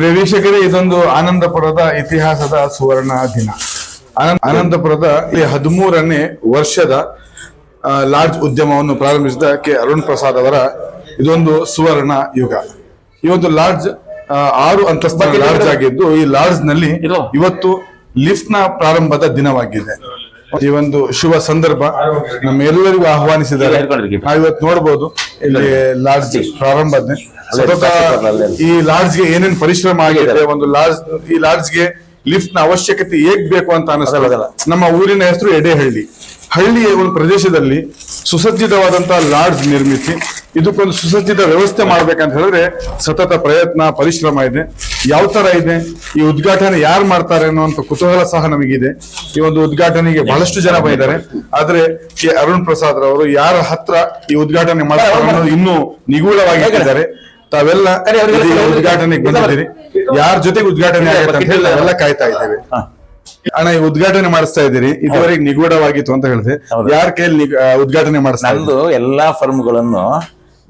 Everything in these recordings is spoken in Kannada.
ಪ್ರೇಕ್ಷಕರೇ ಇದೊಂದು ಆನಂದಪುರದ ಇತಿಹಾಸದ ಸುವರ್ಣ ದಿನ. ಆನಂದ- ಆನಂದಪುರದ ಈ ಹದಿಮೂರನೇ ವರ್ಷದ ಲಾಡ್ಜ್ ಉದ್ಯಮವನ್ನು ಪ್ರಾರಂಭಿಸಿದ ಕೆ. ಅರುಣ್ ಪ್ರಸಾದ್ ಅವರ ಇದೊಂದು ಸುವರ್ಣ ಯುಗ. ಈ ಒಂದು ಲಾಡ್ಜ್ ಆರು ಅಂತಸ್ತ ಲಾಡ್ಜ್ ಆಗಿದ್ದು ಈ ಲಾಡ್ಜ್ನಲ್ಲಿ ಇವತ್ತು ಲಿಫ್ಟ್ನ ಪ್ರಾರಂಭದ ದಿನವಾಗಿದೆ. ಈ ಒಂದು ಶುಭ ಸಂದರ್ಭ ನಮ್ಮೆಲ್ಲರಿಗೂ ಆಹ್ವಾನಿಸಿದ್ದಾರೆ. ನಾವು ಇವತ್ತು ನೋಡಬಹುದು ಇಲ್ಲಿ ಲಾಡ್ಜ್ ಪ್ರಾರಂಭದ ಸತತ ಈ ಲಾಡ್ಜ್ಗೆ ಏನೇನ್ ಪರಿಶ್ರಮ ಆಗಿದೆ ಒಂದು ಲಾಡ್ಜ್ ಈ ಲಾಡ್ಜ್ಗೆ ಲಿಫ್ಟ್ನ ಅವಶ್ಯಕತೆ ಹೇಗ್ ಬೇಕು ಅಂತ ಅನಿಸಲ್ಲ ನಮ್ಮ ಊರಿನ ಹೆಸರು ಎಡೆಹಳ್ಳಿ. ಹಳ್ಳಿಯ ಒಂದು ಪ್ರದೇಶದಲ್ಲಿ ಸುಸಜ್ಜಿತವಾದಂತಹ ಲಾಡ್ಜ್ ನಿರ್ಮಿಸಿ ಇದಕ್ಕೊಂದು ಸುಸಜ್ಜಿತ ವ್ಯವಸ್ಥೆ ಮಾಡ್ಬೇಕಂತ ಹೇಳಿದ್ರೆ ಸತತ ಪ್ರಯತ್ನ ಪರಿಶ್ರಮ ಇದೆ. ಯಾವ ತರ ಇದೆ? ಈ ಉದ್ಘಾಟನೆ ಯಾರು ಮಾಡ್ತಾರೆ ಅನ್ನುವಂತ ಕುತೂಹಲ ಸಹ ನಮಗಿದೆ. ಈ ಒಂದು ಉದ್ಘಾಟನೆಗೆ ಬಹಳಷ್ಟು ಜನ ಬಂದಿದ್ದಾರೆ ಆದ್ರೆ ಕೆ ಅರುಣ್ ಪ್ರಸಾದ್ ರವರು ಯಾರ ಹತ್ರ ಈ ಉದ್ಘಾಟನೆ ಮಾಡ್ತಾರೆ ಅನ್ನೋದು ಇನ್ನೂ ನಿಗೂಢವಾಗಿ ಇಟ್ಟಿದ್ದಾರೆ ತಾವೆಲ್ಲ ಉದ್ಘಾಟನೆಗೆ ಬಂದಿದ್ದೀರಿ. ಯಾರ ಜೊತೆಗೆ ಉದ್ಘಾಟನೆ ಆಗುತ್ತೆ ಅಂತ ಹೇಳಿ ನಾವೆಲ್ಲ ಕಾಯ್ತಾ ಇದ್ದೇವೆ. ಅಣ್ಣ ಈ ಉದ್ಘಾಟನೆ ಮಾಡಿಸ್ತಾ ಇದ್ದೀರಿ. ಇದುವರೆಗೆ ನಿಗೂಢವಾಗಿತ್ತು ಅಂತ ಹೇಳಿದೆ. ಯಾರ ಕೈಯಲ್ಲಿ ಉದ್ಘಾಟನೆ ಮಾಡಿಸ್ತಾ ಎಲ್ಲಾ ಫರ್ಮ್ಗಳನ್ನು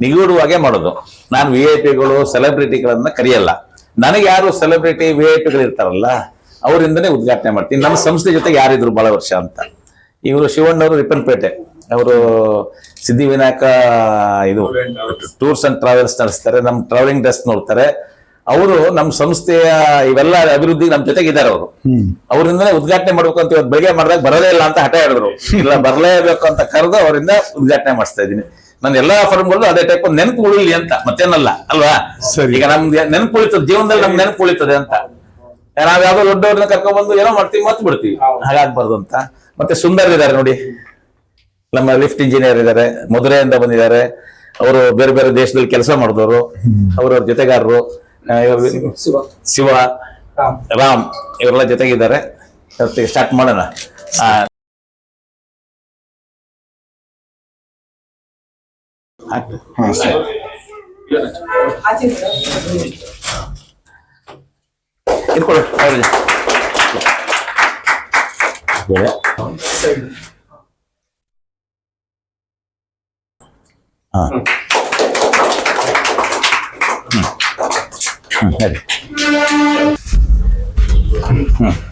ನಿಗೂಢವಾಗೇ ಮಾಡೋದು. ನಾನು ವಿ ಐ ಪಿಗಳು ಸೆಲೆಬ್ರಿಟಿಗಳನ್ನ ಕರೆಯಲ್ಲ. ನನಗೆ ಯಾರು ಸೆಲೆಬ್ರಿಟಿ ವಿ ಐ ಪಿಗಳು ಇರ್ತಾರಲ್ಲ ಅವರಿಂದನೇ ಉದ್ಘಾಟನೆ ಮಾಡ್ತೀನಿ. ನಮ್ಮ ಸಂಸ್ಥೆ ಜೊತೆಗೆ ಯಾರಿದ್ರು ಬಹಳ ವರ್ಷ ಅಂತ. ಇವರು ಶಿವಣ್ಣವರು ರಿಪ್ಪನ್ಪೇಟೆ. ಅವರು ಸಿದ್ಧಿವಿನಾಯಕ ಇದು ಟೂರ್ಸ್ ಅಂಡ್ ಟ್ರಾವೆಲ್ಸ್ ನಡೆಸ್ತಾರೆ ನಮ್ಮ ಟ್ರಾವೆಲಿಂಗ್ ಡೆಸ್ಕ್ ನೋಡ್ತಾರೆ. ಅವರು ನಮ್ಮ ಸಂಸ್ಥೆಯ ಇವೆಲ್ಲ ಅಭಿವೃದ್ಧಿ ನಮ್ಮ ಜೊತೆಗೆ ಇದ್ದಾರೆ ಅವರು. ಅವರಿಂದನೇ ಉದ್ಘಾಟನೆ ಮಾಡ್ಬೇಕು ಅಂತ ಇವತ್ತು ಬೆಳಗ್ಗೆ ಮಾಡಿದಾಗ ಬರೋದೇ ಇಲ್ಲ ಅಂತ ಹಠ ಹೇಳಿದ್ರು. ಇಲ್ಲ ಬರಲೇಬೇಕು ಅಂತ ಕರೆದು ಅವರಿಂದ ಉದ್ಘಾಟನೆ ಮಾಡಿಸ್ತಾ ಇದ್ದೀನಿ. ನನ್ನ ಎಲ್ಲಾ ಫಾರ್ಮ್ಗಳು ಅದೇ ಟೈಪ್ ನೆನಪು ಉಳಿಲಿ ಅಂತ ಮತ್ತೇನಲ್ಲ ಅಲ್ವಾ? ಸರಿ. ಈಗ ನಮ್ಗೆ ನೆನಪು ಉಳಿತದೆ ಜೀವನದಲ್ಲಿ ನಮ್ಗೆ ನೆನಪು ಉಳಿತದೆ ಅಂತ. ನಾವ್ ಯಾವ್ದೋ ದೊಡ್ಡವ್ರನ್ನ ಕರ್ಕೊಂಡ್ಬಂದು ಏನೋ ಮಾಡ್ತೀವಿ ಮತ್ ಬಿಡ್ತೀವಿ. ಹಾಗಾಗ್ಬಾರ್ದು ಅಂತ. ಮತ್ತೆ ಸುಂದರ್ ಇದಾರೆ ನೋಡಿ. ನಮ್ಮ ಲಿಫ್ಟ್ ಇಂಜಿನಿಯರ್ ಇದ್ದಾರೆ ಮಧುರೆಯಿಂದ ಬಂದಿದ್ದಾರೆ. ಅವರು ಬೇರೆ ಬೇರೆ ದೇಶದಲ್ಲಿ ಕೆಲಸ ಮಾಡಿದವರು. ಅವರವ್ರ ಜೊತೆಗಾರರು. ಶಿವ. ರಾಮ್. ಇವರೆಲ್ಲ ಜೊತೆಗಿದ್ದಾರೆ. ಸ್ಟಾರ್ಟ್ ಮಾಡೋಣ. 알았어. 이걸 가야지. 네. 아. 응. 응. 응. 응. 응.